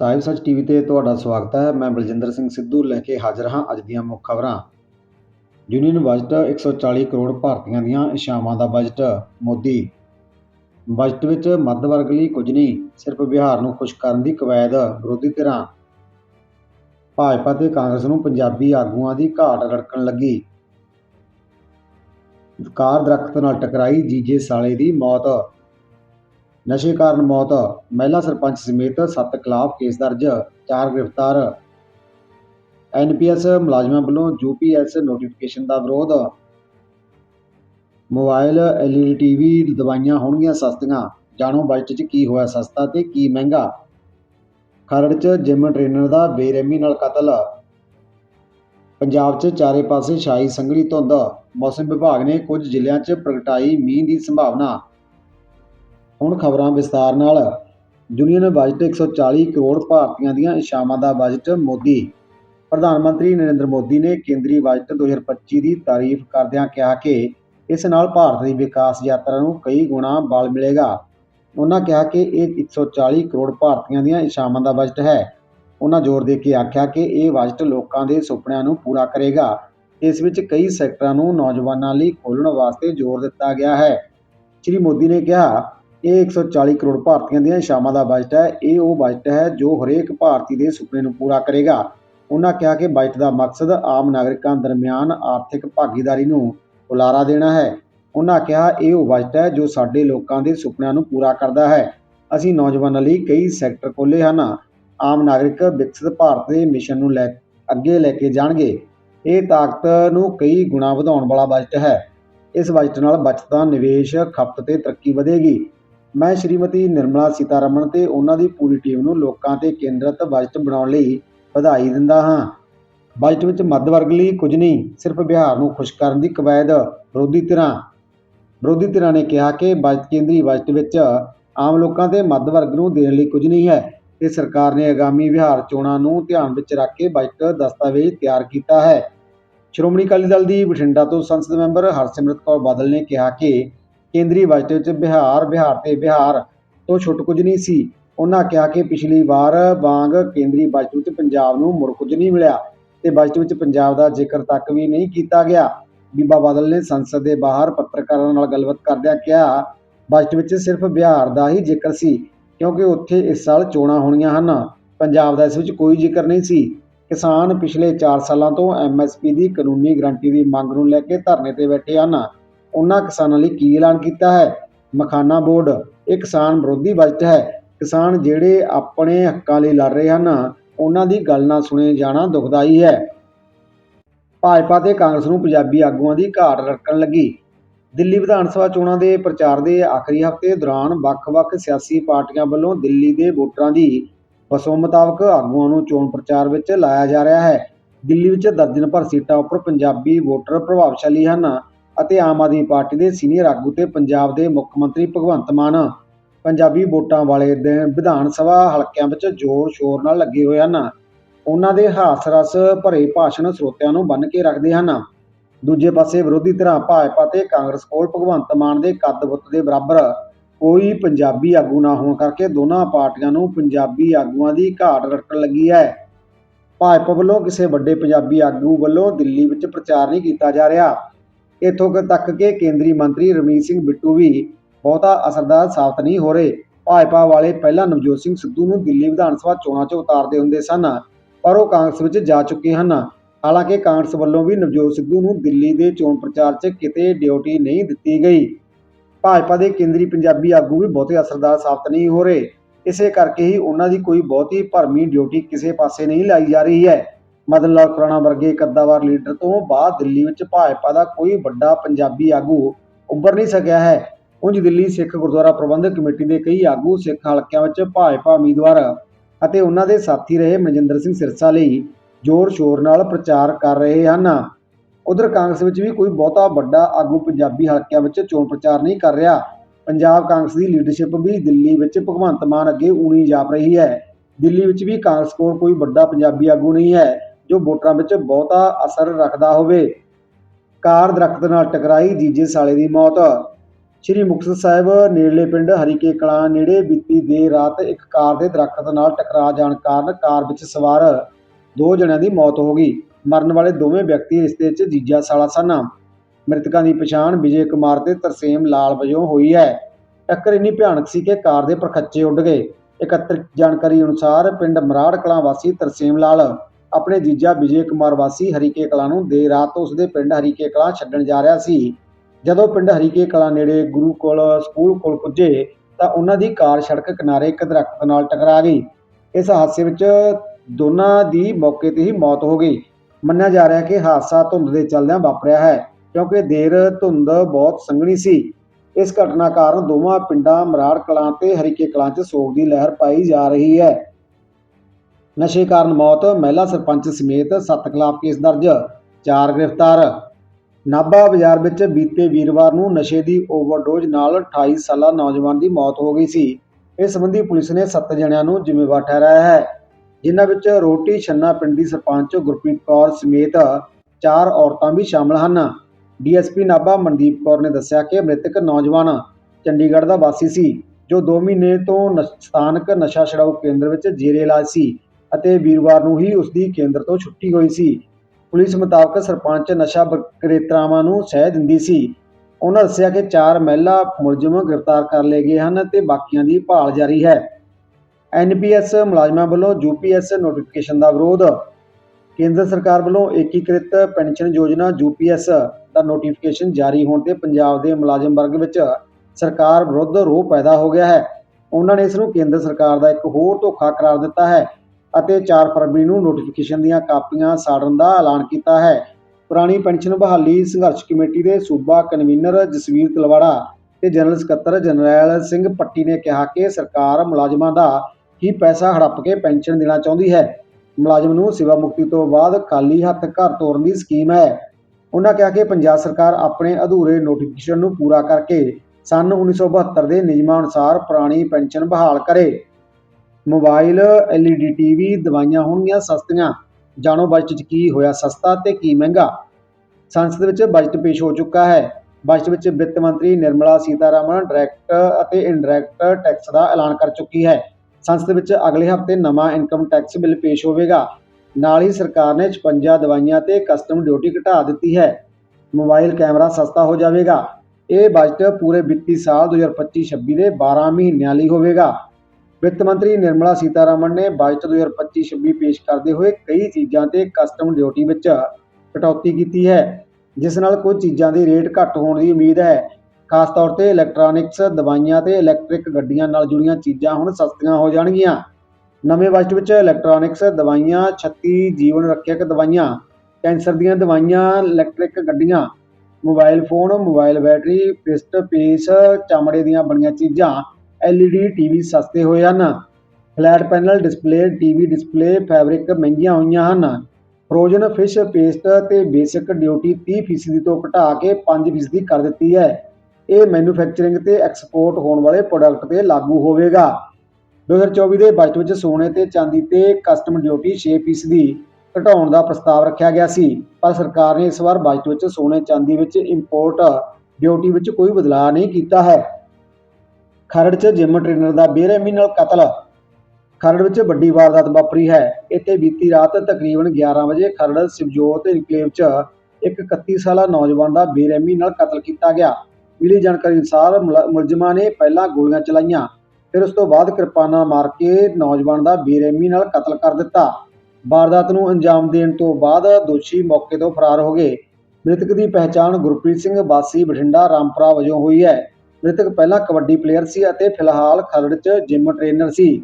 ਸਾਹਿਬ ਸੱਚ ਟੀਵੀ ਤੇ ਤੁਹਾਡਾ ਸਵਾਗਤ ਹੈ। ਮੈਂ ਬਲਜਿੰਦਰ ਸਿੰਘ ਸਿੱਧੂ ਲੈ ਕੇ ਹਾਜ਼ਰ ਹਾਂ ਅੱਜ ਦੀਆਂ ਮੁੱਖ ਖਬਰਾਂ। ਯੂਨੀਅਨ ਬਜਟ 140 ਕਰੋੜ ਭਾਰਤੀਆਂ ਦੀਆਂ ਇਸ਼ਾਵਾਂ ਦਾ ਬਜਟ ਮੋਦੀ। ਬਜਟ ਵਿੱਚ ਮੱਧ ਵਰਗ ਲਈ ਕੁਝ ਨਹੀਂ, ਸਿਰਫ ਬਿਹਾਰ ਨੂੰ ਖੁਸ਼ ਕਰਨ ਦੀ ਕਵਾਇਦ ਵਿਰੋਧੀ ਧਿਰਾਂ। ਭਾਜਪਾ ਤੇ ਕਾਂਗਰਸ ਨੂੰ ਪੰਜਾਬੀ ਆਗੂਆਂ ਦੀ ਘਾਟ ਰੜਕਣ ਲੱਗੀ। ਕਾਰ ਦਰਖਤ ਨਾਲ ਟਕਰਾਈ ਜੀਜੇ ਸਾਲੇ ਦੀ ਮੌਤ। ਨਸ਼ੇ ਕਾਰਨ ਮੌਤ, ਮਹਿਲਾ ਸਰਪੰਚ ਸਮੇਤ 7 ਖਿਲਾਫ ਕੇਸ ਦਰਜ 4 ਗ੍ਰਿਫਤਾਰ। ਐਨਪੀਐਸ ਮੁਲਾਜ਼ਮਾਂ ਵੱਲੋਂ ਯੂਪੀਐਸ ਨੋਟੀਫਿਕੇਸ਼ਨ ਦਾ ਵਿਰੋਧ। ਮੋਬਾਈਲ ਐਲਈਡੀ ਟੀਵੀ ਦਵਾਈਆਂ ਹੋਣਗੀਆਂ ਸਸਤੀਆਂ। ਜਾਣੋ ਬਜਟ 'ਚ ਕੀ ਹੋਇਆ ਸਸਤਾ ਤੇ ਕੀ ਮਹਿੰਗਾ। ਖਰੜ 'ਚ ਜਿਮ ਟ੍ਰੇਨਰ ਦਾ ਬੇਰਹਿਮੀ ਨਾਲ ਕਤਲ। ਪੰਜਾਬ 'ਚ ਚਾਰੇ ਪਾਸੇ ਛਾਈ ਸੰਘਣੀ ਧੁੰਦ। ਮੌਸਮ ਵਿਭਾਗ ਨੇ ਕੁਝ ਜ਼ਿਲ੍ਹਿਆਂ 'ਚ ਪ੍ਰਗਟਾਈ ਮੀਂਹ ਦੀ ਸੰਭਾਵਨਾ। ਹੁਣ ਖਬਰਾਂ ਵਿਸਤਾਰ ਨਾਲ। ਯੂਨੀਅਨ ਬਜਟ 140 ਕਰੋੜ ਭਾਰਤੀਆਂ ਦੀਆਂ ਇਸ਼ਾਵਾਂ ਦਾ ਬਜਟ ਮੋਦੀ। ਪ੍ਰਧਾਨ ਮੰਤਰੀ ਨਰਿੰਦਰ ਮੋਦੀ ਨੇ ਕੇਂਦਰੀ ਬਜਟ 2025 ਦੀ ਤਾਰੀਫ ਕਰਦਿਆਂ ਕਿਹਾ ਕਿ ਇਸ ਨਾਲ ਭਾਰਤ ਦੀ ਵਿਕਾਸ ਯਾਤਰਾ ਨੂੰ ਕਈ ਗੁਣਾ ਬਲ ਮਿਲੇਗਾ। ਉਹਨਾਂ ਕਿਹਾ ਕਿ ਇਹ 140 ਕਰੋੜ ਭਾਰਤੀਆਂ ਦੀਆਂ ਇਸ਼ਾਵਾਂ ਦਾ ਬਜਟ ਹੈ। ਉਹਨਾਂ ਜ਼ੋਰ ਦੇ ਕੇ ਆਖਿਆ ਕਿ ਇਹ ਬਜਟ ਲੋਕਾਂ ਦੇ ਸੁਪਨਿਆਂ ਨੂੰ ਪੂਰਾ ਕਰੇਗਾ। ਇਸ ਵਿੱਚ ਕਈ ਸੈਕਟਰਾਂ ਨੂੰ ਨੌਜਵਾਨਾਂ ਲਈ ਖੋਲ੍ਹਣ ਵਾਸਤੇ ਜ਼ੋਰ ਦਿੱਤਾ ਗਿਆ ਹੈ। ਸ਼੍ਰੀ ਮੋਦੀ ਨੇ ਕਿਹਾ ਇਹ 140 ਕਰੋੜ ਭਾਰਤੀਆਂ ਦੀਆਂ ਇਸ਼ਾਵਾਂ ਦਾ ਬਜਟ ਹੈ। ਇਹ ਉਹ ਬਜਟ ਹੈ ਜੋ ਹਰੇਕ ਭਾਰਤੀ ਦੇ ਸੁਪਨੇ ਨੂੰ ਪੂਰਾ ਕਰੇਗਾ। ਉਹਨਾਂ ਕਿਹਾ ਕਿ ਬਜਟ ਦਾ ਮਕਸਦ ਆਮ ਨਾਗਰਿਕਾਂ ਦਰਮਿਆਨ ਆਰਥਿਕ ਭਾਗੀਦਾਰੀ ਨੂੰ ਉਲਾਰਾ ਦੇਣਾ ਹੈ। ਉਹਨਾਂ ਕਿਹਾ, ਇਹ ਉਹ ਬਜਟ ਹੈ ਜੋ ਸਾਡੇ ਲੋਕਾਂ ਦੇ ਸੁਪਨਿਆਂ ਨੂੰ ਪੂਰਾ ਕਰਦਾ ਹੈ। ਅਸੀਂ ਨੌਜਵਾਨਾਂ ਲਈ ਕਈ ਸੈਕਟਰ ਖੋਲ੍ਹੇ ਹਨ। ਆਮ ਨਾਗਰਿਕ ਵਿਕਸਿਤ ਭਾਰਤ ਦੇ ਮਿਸ਼ਨ ਨੂੰ ਲੈ ਅੱਗੇ ਲੈ ਕੇ ਜਾਣਗੇ। ਇਹ ਤਾਕਤ ਨੂੰ ਕਈ ਗੁਣਾ ਵਧਾਉਣ ਵਾਲਾ ਬਜਟ ਹੈ। ਇਸ ਬਜਟ ਨਾਲ ਬਚਤਾਂ, ਨਿਵੇਸ਼, ਖਪਤ ਤੇ ਤਰੱਕੀ ਵਧੇਗੀ। ਮੈਂ ਸ਼੍ਰੀਮਤੀ ਨਿਰਮਲਾ ਸੀਤਾਰਮਣ ਤੇ ਉਹਨਾਂ ਦੀ ਪੂਰੀ ਟੀਮ ਨੂੰ ਲੋਕਾਂ ਤੇ ਕੇਂਦਰਿਤ ਬਜਟ ਬਣਾਉਣ ਲਈ ਵਧਾਈ ਦਿੰਦਾ ਹਾਂ। ਬਜਟ ਵਿੱਚ ਮੱਧ ਵਰਗ ਲਈ ਕੁਝ ਨਹੀਂ, ਸਿਰਫ ਬਿਹਾਰ ਨੂੰ ਖੁਸ਼ ਕਰਨ ਦੀ ਕਵਾਇਦ ਵਿਰੋਧੀ ਧਿਰਾਂ। ਵਿਰੋਧੀ ਧਿਰਾਂ ਨੇ ਕਿਹਾ ਕਿ ਬਜਟ ਕੇਂਦਰੀ ਬਜਟ ਵਿੱਚ ਆਮ ਲੋਕਾਂ ਤੇ ਮੱਧ ਵਰਗ ਨੂੰ ਦੇਣ ਲਈ ਕੁਝ ਨਹੀਂ ਹੈ ਤੇ ਸਰਕਾਰ ਨੇ ਆਗਾਮੀ ਵਿਹਾਰ ਚੋਣਾਂ ਨੂੰ ਧਿਆਨ ਵਿੱਚ ਰੱਖ ਕੇ ਬਜਟ ਦਸਤਾਵੇਜ਼ ਤਿਆਰ ਕੀਤਾ ਹੈ। ਸ਼੍ਰੋਮਣੀ ਅਕਾਲੀ ਦਲ ਦੀ ਬਠਿੰਡਾ ਤੋਂ ਸੰਸਦ ਮੈਂਬਰ ਹਰਸਿਮਰਤ ਕੌਰ ਬਾਦਲ ਨੇ ਕਿਹਾ ਕਿ ਕੇਂਦਰੀ ਬਜਟ ਵਿੱਚ ਬਿਹਾਰ ਬਿਹਾਰ ਤੇ ਬਿਹਾਰ ਤੋਂ ਛੁੱਟ ਕੁਝ ਨਹੀਂ ਸੀ। ਉਹਨਾਂ ਕਿਹਾ ਕਿ ਪਿਛਲੀ ਵਾਰ ਵਾਂਗ ਕੇਂਦਰੀ ਬਜਟ ਵਿੱਚ ਪੰਜਾਬ ਨੂੰ ਮੁੜ ਕੁਝ ਨਹੀਂ ਮਿਲਿਆ ਤੇ ਬਜਟ ਵਿੱਚ ਪੰਜਾਬ ਦਾ ਜ਼ਿਕਰ ਤੱਕ ਵੀ ਨਹੀਂ ਕੀਤਾ ਗਿਆ। ਬੀਬਾ ਬਾਦਲ ਨੇ ਸੰਸਦ ਦੇ ਬਾਹਰ ਪੱਤਰਕਾਰਾਂ ਨਾਲ ਗੱਲਬਾਤ ਕਰਦਿਆਂ ਕਿਹਾ ਬਜਟ ਵਿੱਚ ਸਿਰਫ ਬਿਹਾਰ ਦਾ ਹੀ ਜ਼ਿਕਰ ਸੀ, ਕਿਉਂਕਿ ਉੱਥੇ ਇਸ ਸਾਲ ਚੋਣਾਂ ਹੋਣੀਆਂ ਹਨ। ਪੰਜਾਬ ਦਾ ਇਸ ਵਿੱਚ ਕੋਈ ਜ਼ਿਕਰ ਨਹੀਂ ਸੀ। ਕਿਸਾਨ ਪਿਛਲੇ 4 ਸਾਲਾਂ ਤੋਂ ਐਮਐਸਪੀ ਦੀ ਕਾਨੂੰਨੀ ਗਰੰਟੀ ਦੀ ਮੰਗ ਨੂੰ ਲੈ ਕੇ ਧਰਨੇ ਤੇ ਬੈਠੇ ਹਨ। ਉਹਨਾਂ ਕਿਸਾਨਾਂ ਲਈ ਕੀ ਐਲਾਨ ਕੀਤਾ ਹੈ? ਮਖਾਨਾ ਬੋਰਡ, ਇਹ ਕਿਸਾਨ ਵਿਰੋਧੀ ਬਜਟ ਹੈ। ਕਿਸਾਨ ਜਿਹੜੇ ਆਪਣੇ ਹੱਕਾਂ ਲਈ ਲੜ ਰਹੇ ਹਨ, ਉਹਨਾਂ ਦੀ ਗੱਲ ਨਾ ਸੁਣੇ ਜਾਣਾ ਦੁਖਦਾਈ ਹੈ। ਭਾਜਪਾ ਤੇ ਕਾਂਗਰਸ ਨੂੰ ਪੰਜਾਬੀ ਆਗੂਆਂ ਦੀ ਘਾਟ ਰੜਕਣ ਲੱਗੀ। ਦਿੱਲੀ ਵਿਧਾਨ ਸਭਾ ਚੋਣਾਂ ਦੇ ਪ੍ਰਚਾਰ ਦੇ ਆਖਰੀ ਹਫ਼ਤੇ ਦੌਰਾਨ ਵੱਖ-ਵੱਖ ਸਿਆਸੀ ਪਾਰਟੀਆਂ ਵੱਲੋਂ ਦਿੱਲੀ ਦੇ ਵੋਟਰਾਂ ਦੀ ਵਸੋਂ ਮੁਤਾਬਕ ਆਗੂਆਂ ਨੂੰ ਚੋਣ ਪ੍ਰਚਾਰ ਵਿੱਚ ਲਾਇਆ ਜਾ ਰਿਹਾ ਹੈ। ਦਿੱਲੀ ਵਿੱਚ ਦਰਜਨ ਭਰ ਸੀਟਾਂ ਉੱਪਰ ਪੰਜਾਬੀ ਵੋਟਰ ਪ੍ਰਭਾਵਸ਼ਾਲੀ ਹਨ। ਅਤੇ ਆਮ ਆਦਮੀ ਪਾਰਟੀ ਦੇ ਸੀਨੀਅਰ ਆਗੂ ਤੇ ਪੰਜਾਬ ਦੇ ਮੁੱਖ ਮੰਤਰੀ ਭਗਵੰਤ ਮਾਨ। ਪੰਜਾਬੀ ਵੋਟਾਂ ਵਾਲੇ ਦੇ ਵਿਧਾਨ ਸਭਾ ਹਲਕਿਆਂ ਵਿੱਚ ਜ਼ੋਰ ਸ਼ੋਰ ਨਾਲ ਲੱਗੇ ਹੋਏ ਹਨ। ਉਹਨਾਂ ਦੇ ਹਾਸ ਰਸ ਭਰੇ ਭਾਸ਼ਣ ਸਰੋਤਿਆਂ ਨੂੰ ਬੰਨ ਕੇ ਰੱਖਦੇ ਹਨ। ਦੂਜੇ ਪਾਸੇ ਵਿਰੋਧੀ ਧਿਰਾਂ ਭਾਜਪਾ ਤੇ ਕਾਂਗਰਸ ਕੋਲ ਭਗਵੰਤ ਮਾਨ ਦੇ ਕੱਦ ਬੁੱਤ ਦੇ ਬਰਾਬਰ ਕੋਈ ਪੰਜਾਬੀ ਆਗੂ ਨਾ ਹੋਣ ਕਰਕੇ ਦੋਨਾਂ ਪਾਰਟੀਆਂ ਨੂੰ ਪੰਜਾਬੀ ਆਗੂਆਂ ਦੀ ਘਾਟ ਰੜਕਣ ਲੱਗੀ ਹੈ। ਭਾਜਪਾ ਵੱਲੋਂ ਕਿਸੇ ਵੱਡੇ ਪੰਜਾਬੀ ਆਗੂ ਵੱਲੋਂ ਦਿੱਲੀ ਵਿੱਚ ਪ੍ਰਚਾਰ ਨਹੀਂ ਕੀਤਾ ਜਾ ਰਿਹਾ। ਇੱਥੋਂ ਤੱਕ ਕਿ ਕੇਂਦਰੀ ਮੰਤਰੀ ਰਮੀਤ ਸਿੰਘ ਬਿੱਟੂ ਵੀ ਬਹੁਤਾ ਅਸਰਦਾਰ ਸਾਬਤ ਨਹੀਂ ਹੋ ਰਹੇ। ਭਾਜਪਾ ਵਾਲੇ ਪਹਿਲਾਂ ਨਵਜੋਤ ਸਿੰਘ ਸਿੱਧੂ ਨੂੰ ਦਿੱਲੀ ਵਿਧਾਨ ਸਭਾ ਚੋਣਾਂ 'ਚ ਉਤਾਰਦੇ ਹੁੰਦੇ ਸਨ, ਪਰ ਉਹ ਕਾਂਗਰਸ ਵਿੱਚ ਜਾ ਚੁੱਕੇ ਹਨ। ਹਾਲਾਂਕਿ ਕਾਂਗਰਸ ਵੱਲੋਂ ਵੀ ਨਵਜੋਤ ਸਿੱਧੂ ਨੂੰ ਦਿੱਲੀ ਦੇ ਚੋਣ ਪ੍ਰਚਾਰ 'ਚ ਕਿਤੇ ਡਿਊਟੀ ਨਹੀਂ ਦਿੱਤੀ ਗਈ। ਭਾਜਪਾ ਦੇ ਕੇਂਦਰੀ ਪੰਜਾਬੀ ਆਗੂ ਵੀ ਬਹੁਤੇ ਅਸਰਦਾਰ ਸਾਬਤ ਨਹੀਂ ਹੋ ਰਹੇ। ਇਸੇ ਕਰਕੇ ਹੀ ਉਹਨਾਂ ਦੀ ਕੋਈ ਬਹੁਤੀ ਭਰਮੀ ਡਿਊਟੀ ਕਿਸੇ ਪਾਸੇ ਨਹੀਂ ਲਾਈ ਜਾ ਰਹੀ ਹੈ। ਮਦਨ ਲਾਲ ਖੁਰਾਣਾ ਵਰਗੇ ਕੱਦਾਵਾਰ ਲੀਡਰ ਤੋਂ ਬਾਅਦ ਦਿੱਲੀ ਵਿੱਚ ਭਾਜਪਾ ਦਾ ਕੋਈ ਵੱਡਾ ਪੰਜਾਬੀ ਆਗੂ ਉੱਭਰ ਨਹੀਂ ਸਕਿਆ ਹੈ। ਉਂਝ ਦਿੱਲੀ ਸਿੱਖ ਗੁਰਦੁਆਰਾ ਪ੍ਰਬੰਧਕ ਕਮੇਟੀ ਦੇ ਕਈ ਆਗੂ ਸਿੱਖ ਹਲਕਿਆਂ ਵਿੱਚ ਭਾਜਪਾ ਉਮੀਦਵਾਰ ਅਤੇ ਉਹਨਾਂ ਦੇ ਸਾਥੀ ਰਹੇ ਮਨਜਿੰਦਰ ਸਿੰਘ ਸਿਰਸਾ ਲਈ ਜ਼ੋਰ ਸ਼ੋਰ ਨਾਲ ਪ੍ਰਚਾਰ ਕਰ ਰਹੇ ਹਨ। ਉਧਰ ਕਾਂਗਰਸ ਵਿੱਚ ਵੀ ਕੋਈ ਬਹੁਤਾ ਵੱਡਾ ਆਗੂ ਪੰਜਾਬੀ ਹਲਕਿਆਂ ਵਿੱਚ ਚੋਣ ਪ੍ਰਚਾਰ ਨਹੀਂ ਕਰ ਰਿਹਾ। ਪੰਜਾਬ ਕਾਂਗਰਸ ਦੀ ਲੀਡਰਸ਼ਿਪ ਵੀ ਦਿੱਲੀ ਵਿੱਚ ਭਗਵੰਤ ਮਾਨ ਅੱਗੇ ਊਣੀ ਜਾਪ ਰਹੀ ਹੈ। ਦਿੱਲੀ ਵਿੱਚ ਵੀ ਕਾਂਗਰਸ ਕੋਲ ਕੋਈ ਵੱਡਾ ਪੰਜਾਬੀ ਆਗੂ ਨਹੀਂ ਹੈ। ਜੋ ਵੋਟਰਾਂ ਵਿੱਚ ਬਹੁਤਾ ਅਸਰ ਰੱਖਦਾ ਹੋਵੇ। ਕਾਰ ਦਰਖਤ ਨਾਲ ਟਕਰਾਈ ਜੀਜੇ ਸਾਲੇ ਦੀ ਮੌਤ। ਸ਼੍ਰੀ ਮੁਕਤਸਰ ਸਾਹਿਬ ਨੇੜਲੇ ਪਿੰਡ ਹਰੀਕੇ ਕਲਾਂ ਨੇੜੇ ਬੀਤੀ ਦੇਰ ਰਾਤ ਇੱਕ ਕਾਰ ਦੇ ਦਰਖਤ ਨਾਲ ਟਕਰਾ ਜਾਣ ਕਾਰਨ ਕਾਰ ਵਿੱਚ ਸਵਾਰ ਦੋ ਜਣਿਆਂ ਦੀ ਮੌਤ ਹੋ ਗਈ। ਮਰਨ ਵਾਲੇ ਦੋਵੇਂ ਵਿਅਕਤੀ ਰਿਸ਼ਤੇ 'ਚ ਜੀਜਾ ਸਾਲਾ ਸਨ। ਮ੍ਰਿਤਕਾਂ ਦੀ ਪਛਾਣ ਵਿਜੇ ਕੁਮਾਰ ਤੇ ਤਰਸੇਮ ਲਾਲ ਵਜੋਂ ਹੋਈ ਹੈ। ਟੱਕਰ ਇੰਨੀ ਭਿਆਨਕ ਸੀ ਕਿ ਕਾਰ ਦੇ ਪਰਖੱਚੇ ਉੱਡ ਗਏ। ਇਕੱਤਰ ਜਾਣਕਾਰੀ ਅਨੁਸਾਰ ਪਿੰਡ ਮਰਾੜ ਕਲਾਂ ਵਾਸੀ ਤਰਸੇਮ ਲਾਲ ਆਪਣੇ ਜੀਜਾ ਵਿਜੇ ਕੁਮਾਰ ਵਾਸੀ ਹਰੀਕੇ ਕਲਾਂ ਨੂੰ ਦੇਰ ਰਾਤ ਉਸ ਦੇ ਪਿੰਡ ਹਰੀਕੇ ਕਲਾਂ ਛੱਡਣ ਜਾ ਰਿਹਾ ਸੀ। ਜਦੋਂ ਪਿੰਡ ਹਰੀਕੇ ਕਲਾਂ ਨੇੜੇ ਗੁਰੂ ਕੋਲ ਸਕੂਲ ਕੋਲ ਪੁੱਜੇ ਤਾਂ ਉਹਨਾਂ ਦੀ ਕਾਰ ਸੜਕ ਕਿਨਾਰੇ ਇੱਕ ਦਰਖਤ ਨਾਲ ਟਕਰਾ ਗਈ। ਇਸ ਹਾਦਸੇ ਵਿੱਚ ਦੋਨਾਂ ਦੀ ਮੌਕੇ ਤੇ ਹੀ ਮੌਤ ਹੋ ਗਈ। ਮੰਨਿਆ ਜਾ ਰਿਹਾ ਕਿ ਹਾਦਸਾ ਧੁੰਦ ਦੇ ਚੱਲਦਿਆਂ ਵਾਪਰਿਆ ਹੈ, ਕਿਉਂਕਿ ਦੇਰ ਧੁੰਦ ਬਹੁਤ ਸੰਘਣੀ ਸੀ। ਇਸ ਘਟਨਾ ਕਾਰਨ ਦੋਵਾਂ ਪਿੰਡਾਂ ਮਰਾੜ ਕਲਾਂ ਤੇ ਹਰੀਕੇ ਕਲਾਂ 'ਚ ਸੋਗ ਦੀ ਲਹਿਰ ਪਾਈ ਜਾ ਰਹੀ ਹੈ। ਨਸ਼ੇ ਕਾਰਨ ਮੌਤ, ਮਹਿਲਾ ਸਰਪੰਚ ਸਮੇਤ ਸੱਤ ਖਿਲਾਫ ਕੇਸ ਦਰਜ। ਚਾਰ ਗ੍ਰਿਫਤਾਰ। ਨਾਭਾ ਬਾਜ਼ਾਰ ਵਿੱਚ ਬੀਤੇ ਵੀਰਵਾਰ ਨੂੰ ਨਸ਼ੇ ਦੀ ਓਵਰਡੋਜ਼ ਨਾਲ 28 ਸਾਲਾ ਨੌਜਵਾਨ ਦੀ ਮੌਤ ਹੋ ਗਈ ਸੀ। ਇਸ ਸੰਬੰਧੀ ਪੁਲਿਸ ਨੇ ਸੱਤ ਜਣਿਆਂ ਨੂੰ ਜ਼ਿੰਮੇਵਾਰ ਠਹਿਰਾਇਆ ਹੈ। ਜਿਨ੍ਹਾਂ ਵਿੱਚ ਰੋਟੀ, ਛੰਨਾ ਪਿੰਡ ਦੀ ਸਰਪੰਚ ਗੁਰਪ੍ਰੀਤ ਕੌਰ ਸਮੇਤ ਚਾਰ ਔਰਤਾਂ ਵੀ ਸ਼ਾਮਲ ਹਨ। ਡੀਐਸਪੀ ਨਾਭਾ ਮਨਦੀਪ ਕੌਰ ਨੇ ਦੱਸਿਆ ਕਿ ਮ੍ਰਿਤਕ ਨੌਜਵਾਨ ਚੰਡੀਗੜ੍ਹ ਦਾ ਵਾਸੀ ਸੀ, ਜੋ 2 ਮਹੀਨੇ ਤੋਂ ਨਸ਼- ਸਥਾਨਕ ਨਸ਼ਾ ਛਡਾਊ ਕੇਂਦਰ ਵਿੱਚ ਜੇਰੇ ਇਲਾਜ ਸੀ। ਅਤੇ ਵੀਰਵਾਰ ਨੂੰ ਹੀ ਉਸ ਦੀ ਕੇਂਦਰ ਤੋਂ ਛੁੱਟੀ ਹੋਈ ਸੀ। ਪੁਲਿਸ ਮੁਤਾਬਕ ਸਰਪੰਚ ਨਸ਼ਾ ਵਿਕਰੇਤਾਵਾਂ ਨੂੰ ਸਹਿ ਦਿੰਦੀ ਸੀ। ਉਹਨਾਂ ਦੱਸਿਆ ਕਿ ਚਾਰ ਮਹਿਲਾ ਮੁਲਜ਼ਮ ਗ੍ਰਿਫਤਾਰ ਕਰ ਲਏ ਗਏ ਹਨ ਤੇ ਬਾਕੀਆਂ ਦੀ ਭਾਲ ਜਾਰੀ ਹੈ। ਐਨਪੀਐਸ ਮੁਲਾਜ਼ਮਾਂ ਵੱਲੋਂ ਯੂਪੀਐਸ ਨੋਟੀਫਿਕੇਸ਼ਨ ਦਾ ਵਿਰੋਧ। ਕੇਂਦਰ ਸਰਕਾਰ ਵੱਲੋਂ ਏਕੀਕ੍ਰਿਤ ਪੈਨਸ਼ਨ ਯੋਜਨਾ ਯੂਪੀਐਸ ਦਾ ਨੋਟੀਫਿਕੇਸ਼ਨ ਜਾਰੀ ਹੋਣ ਤੇ ਪੰਜਾਬ ਦੇ ਮੁਲਾਜ਼ਮ ਵਰਗ ਵਿੱਚ ਸਰਕਾਰ ਵਿਰੁੱਧ ਰੋਹ ਪੈਦਾ ਹੋ ਗਿਆ ਹੈ। ਉਹਨਾਂ ਨੇ ਇਸ ਨੂੰ ਕੇਂਦਰ ਸਰਕਾਰ ਦਾ ਇੱਕ ਹੋਰ ਧੋਖਾ ਕਰਾਰ ਦਿੱਤਾ ਹੈ। ਅਤੇ 4 ਫਰਵਰੀ ਨੂੰ ਨੋਟੀਫਿਕੇਸ਼ਨ ਦੀਆਂ ਕਾਪੀਆਂ ਸਾੜਨ ਦਾ ਐਲਾਨ ਕੀਤਾ ਹੈ। ਪੁਰਾਣੀ ਪੈਨਸ਼ਨ ਬਹਾਲੀ ਸੰਘਰਸ਼ ਕਮੇਟੀ ਦੇ ਸੂਬਾ ਕਨਵੀਨਰ ਜਸਵੀਰ ਤਲਵਾੜਾ ਤੇ ਜਨਰਲ ਸਕੱਤਰ ਜਨਰੈਲ ਸਿੰਘ ਪੱਟੀ ਨੇ ਕਿਹਾ ਕਿ ਸਰਕਾਰ ਮੁਲਾਜ਼ਮਾਂ ਦਾ ਹੀ ਪੈਸਾ ਹੜੱਪ ਕੇ ਪੈਨਸ਼ਨ ਦੇਣਾ ਚਾਹੁੰਦੀ ਹੈ। ਮੁਲਾਜ਼ਮ ਨੂੰ ਸੇਵਾ ਮੁਕਤੀ ਤੋਂ ਬਾਅਦ ਖਾਲੀ ਹੱਥ ਘਰ ਤੋਰਨ ਦੀ ਸਕੀਮ ਹੈ। ਉਹਨਾਂ ਕਿਹਾ ਕਿ ਪੰਜਾਬ ਸਰਕਾਰ ਆਪਣੇ ਅਧੂਰੇ ਨੋਟੀਫਿਕੇਸ਼ਨ ਨੂੰ ਪੂਰਾ ਕਰਕੇ ਸਨ 1972 ਦੇ ਨਿਯਮਾਂ ਅਨੁਸਾਰ ਪੁਰਾਣੀ ਪੈਨਸ਼ਨ ਬਹਾਲ ਕਰੇ। ਮੋਬਾਈਲ, ਐਲਈਡੀ ਟੀਵੀ ਦਵਾਈਆਂ ਹੋਣਗੀਆਂ ਸਸਤੀਆਂ। ਜਾਣੋ ਬਜਟ 'ਚ ਕੀ ਹੋਇਆ ਸਸਤਾ ਤੇ ਕੀ ਮਹਿੰਗਾ। ਸੰਸਦ ਵਿੱਚ ਬਜਟ ਪੇਸ਼ ਹੋ ਚੁੱਕਾ ਹੈ। ਬਜਟ ਵਿੱਚ ਵਿੱਤ ਮੰਤਰੀ ਨਿਰਮਲਾ ਸੀਤਾਰਮਣ ਡਾਇਰੈਕਟ ਅਤੇ ਇਨਡਾਇਰੈਕਟ ਟੈਕਸ ਦਾ ਐਲਾਨ ਕਰ ਚੁੱਕੀ ਹੈ। ਸੰਸਦ ਵਿੱਚ ਅਗਲੇ ਹਫ਼ਤੇ ਨਵਾਂ ਇਨਕਮ ਟੈਕਸ ਬਿੱਲ ਪੇਸ਼ ਹੋਵੇਗਾ। ਨਾਲ ਹੀ ਸਰਕਾਰ ਨੇ 56 ਦਵਾਈਆਂ ਤੇ ਕਸਟਮ ਡਿਊਟੀ ਘਟਾ ਦਿੱਤੀ ਹੈ। ਮੋਬਾਈਲ ਕੈਮਰਾ ਸਸਤਾ ਹੋ ਜਾਵੇਗਾ। ਇਹ ਬਜਟ ਪੂਰੇ ਵਿੱਤੀ ਸਾਲ 2025-26 ਦੇ 12 ਮਹੀਨਿਆਂ ਲਈ ਹੋਵੇਗਾ। ਵਿੱਤ ਮੰਤਰੀ ਨਿਰਮਲਾ ਸੀਤਾਰਮਣ ਨੇ ਬਜਟ 2025-26 ਪੇਸ਼ ਕਰਦੇ ਹੋਏ ਕਈ ਚੀਜ਼ਾਂ ਤੇ ਕਸਟਮ ਡਿਊਟੀ ਵਿੱਚ ਕਟੌਤੀ ਕੀਤੀ ਹੈ, ਜਿਸ ਨਾਲ ਕੁਝ ਚੀਜ਼ਾਂ ਦੀ ਰੇਟ ਘੱਟ ਹੋਣ ਦੀ ਉਮੀਦ ਹੈ। ਖਾਸ ਤੌਰ ਤੇ ਇਲੈਕਟ੍ਰੋਨਿਕਸ, ਦਵਾਈਆਂ ਤੇ ਇਲੈਕਟ੍ਰਿਕ ਗੱਡੀਆਂ ਨਾਲ ਜੁੜੀਆਂ ਚੀਜ਼ਾਂ ਹੁਣ ਸਸਤੀਆਂ ਹੋ ਜਾਣਗੀਆਂ। ਨਵੇਂ ਬਜਟ ਵਿੱਚ ਇਲੈਕਟ੍ਰੋਨਿਕਸ, ਦਵਾਈਆਂ 36 ਜੀਵਨ ਰੱਖਿਅਕ ਦਵਾਈਆਂ, ਕੈਂਸਰ ਦੀਆਂ ਦਵਾਈਆਂ, ਇਲੈਕਟ੍ਰਿਕ ਗੱਡੀਆਂ, ਮੋਬਾਈਲ ਫੋਨ, ਮੋਬਾਈਲ ਬੈਟਰੀ, ਪਿਸਟ, ਪੀਸ, ਚਮੜੇ ਦੀਆਂ ਬਣੀਆਂ ਚੀਜ਼ਾਂ LED ਟੀਵੀ ਸਸਤੇ ਹੋਏ ਹਨ। Flat panel display, TV display, fabric ਮਹਿੰਗੀਆਂ ਹੋਈਆਂ ਹਨ। ਫਰੋਜ਼ਨ ਫਿਸ਼ ਪੇਸਟ ਤੇ ਬੇਸਿਕ ਡਿਊਟੀ 30% ਤੋਂ ਘਟਾ ਕੇ 5% ਕਰ ਦਿੱਤੀ ਹੈ। ਇਹ ਮੈਨੂਫੈਕਚਰਿੰਗ ਤੇ ਐਕਸਪੋਰਟ ਹੋਣ ਵਾਲੇ ਪ੍ਰੋਡਕਟ ਤੇ ਲਾਗੂ ਹੋਵੇਗਾ। 2024 ਦੇ ਬਜਟ ਵਿੱਚ ਸੋਨੇ ਤੇ ਚਾਂਦੀ ਤੇ ਕਸਟਮ ਡਿਊਟੀ 6% ਘਟਾਉਣ ਦਾ ਪ੍ਰਸਤਾਵ ਰੱਖਿਆ ਗਿਆ ਸੀ। ਪਰ ਸਰਕਾਰ ਨੇ ਇਸ ਵਾਰ ਬਜਟ ਵਿੱਚ ਸੋਨੇ ਚਾਂਦੀ ਵਿੱਚ ਇੰਪੋਰਟ ਡਿਊਟੀ ਵਿੱਚ ਕੋਈ ਬਦਲਾਅ ਨਹੀਂ ਕੀਤਾ ਹੈ। ਖਰੜ 'ਚ ਜਿਮ ਟ੍ਰੇਨਰ ਦਾ ਬੇਰਹਿਮੀ ਨਾਲ ਕਤਲ। ਖਰੜ ਵਿੱਚ ਵੱਡੀ ਵਾਰਦਾਤ ਵਾਪਰੀ ਹੈ। ਇੱਥੇ ਬੀਤੀ ਰਾਤ ਤਕਰੀਬਨ 11 ਵਜੇ ਖਰੜ, ਸਿਵਜੋਤ ਇਨਕਲੇਵ 'ਚ ਇੱਕ 31 ਸਾਲਾ ਨੌਜਵਾਨ ਦਾ ਬੇਰਹਿਮੀ ਨਾਲ ਕਤਲ ਕੀਤਾ ਗਿਆ। ਮਿਲੀ ਜਾਣਕਾਰੀ ਅਨੁਸਾਰ ਮੁਲਾ- ਮੁਲਜ਼ਮਾਂ ਨੇ ਪਹਿਲਾਂ ਗੋਲੀਆਂ ਚਲਾਈਆਂ, ਫਿਰ ਉਸ ਤੋਂ ਬਾਅਦ ਕਿਰਪਾਨਾਂ ਮਾਰ ਕੇ ਨੌਜਵਾਨ ਦਾ ਬੇਰਹਿਮੀ ਨਾਲ ਕਤਲ ਕਰ ਦਿੱਤਾ। ਵਾਰਦਾਤ ਨੂੰ ਅੰਜਾਮ ਦੇਣ ਤੋਂ ਬਾਅਦ ਦੋਸ਼ੀ ਮੌਕੇ ਤੋਂ ਫਰਾਰ ਹੋ ਗਏ। ਮ੍ਰਿਤਕ ਦੀ ਪਹਿਚਾਣ ਗੁਰਪ੍ਰੀਤ ਸਿੰਘ ਵਾਸੀ ਬਠਿੰਡਾ ਰਾਮਪੁਰਾ ਵਜੋਂ ਹੋਈ ਹੈ। ਮ੍ਰਿਤਕ ਪਹਿਲਾਂ ਕਬੱਡੀ ਪਲੇਅਰ ਸੀ ਅਤੇ ਫਿਲਹਾਲ ਖਰੜ 'ਚ ਜਿਮ ਟ੍ਰੇਨਰ ਸੀ।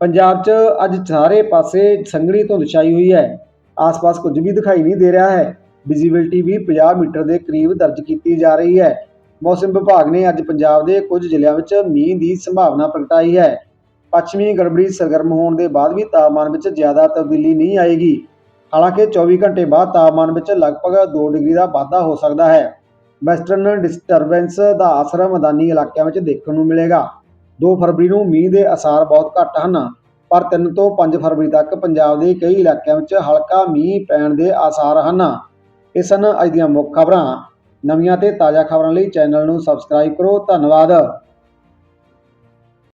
ਪੰਜਾਬ 'ਚ ਅੱਜ ਸਾਰੇ ਪਾਸੇ ਸੰਘਣੀ ਧੁੰਦ ਛਾਈ ਹੋਈ ਹੈ। ਆਸ-ਪਾਸ ਕੁਝ ਵੀ ਦਿਖਾਈ ਨਹੀਂ ਦੇ ਰਿਹਾ ਹੈ। ਵਿਜ਼ਿਬਿਲਟੀ ਵੀ 50 ਮੀਟਰ ਦੇ ਕਰੀਬ ਦਰਜ ਕੀਤੀ ਜਾ ਰਹੀ ਹੈ। ਮੌਸਮ ਵਿਭਾਗ ਨੇ ਅੱਜ ਪੰਜਾਬ ਦੇ ਕੁਝ ਜ਼ਿਲ੍ਹਿਆਂ ਵਿੱਚ ਮੀਂਹ ਦੀ ਸੰਭਾਵਨਾ ਪ੍ਰਗਟਾਈ ਹੈ। ਪੱਛਮੀ ਗੜਬੜੀ ਸਰਗਰਮ ਹੋਣ ਦੇ ਬਾਅਦ ਵੀ ਤਾਪਮਾਨ ਵਿੱਚ ਜ਼ਿਆਦਾ ਤਬਦੀਲੀ ਨਹੀਂ ਆਏਗੀ। ਹਾਲਾਂਕਿ 24 ਘੰਟੇ ਬਾਅਦ ਤਾਪਮਾਨ ਵਿੱਚ ਲਗਭਗ 2 ਡਿਗਰੀ ਦਾ ਵਾਧਾ ਹੋ ਸਕਦਾ ਹੈ। ਵੈਸਟਰਨ ਡਿਸਟਰਬੈਂਸ ਦਾ ਅਸਰ ਮੈਦਾਨੀ ਇਲਾਕਿਆਂ ਵਿੱਚ ਦੇਖਣ ਨੂੰ ਮਿਲੇਗਾ। 2 ਫਰਵਰੀ ਨੂੰ ਮੀਂਹ ਦੇ ਅਸਾਰ ਬਹੁਤ ਘੱਟ ਹਨ, ਪਰ 3 ਤੋਂ 5 ਫਰਵਰੀ ਤੱਕ ਪੰਜਾਬ ਦੇ ਕਈ ਇਲਾਕਿਆਂ ਵਿੱਚ ਹਲਕਾ ਮੀਂਹ ਪੈਣ ਦੇ ਆਸਾਰ ਹਨ। ਇਸ ਸਨ ਅੱਜ ਦੀਆਂ ਮੁੱਖ ਖਬਰਾਂ। ਨਵੀਆਂ ਤੇ ਤਾਜ਼ਾ ਖਬਰਾਂ ਲਈ ਚੈਨਲ ਨੂੰ ਸਬਸਕ੍ਰਾਈਬ ਕਰੋ। ਧੰਨਵਾਦ।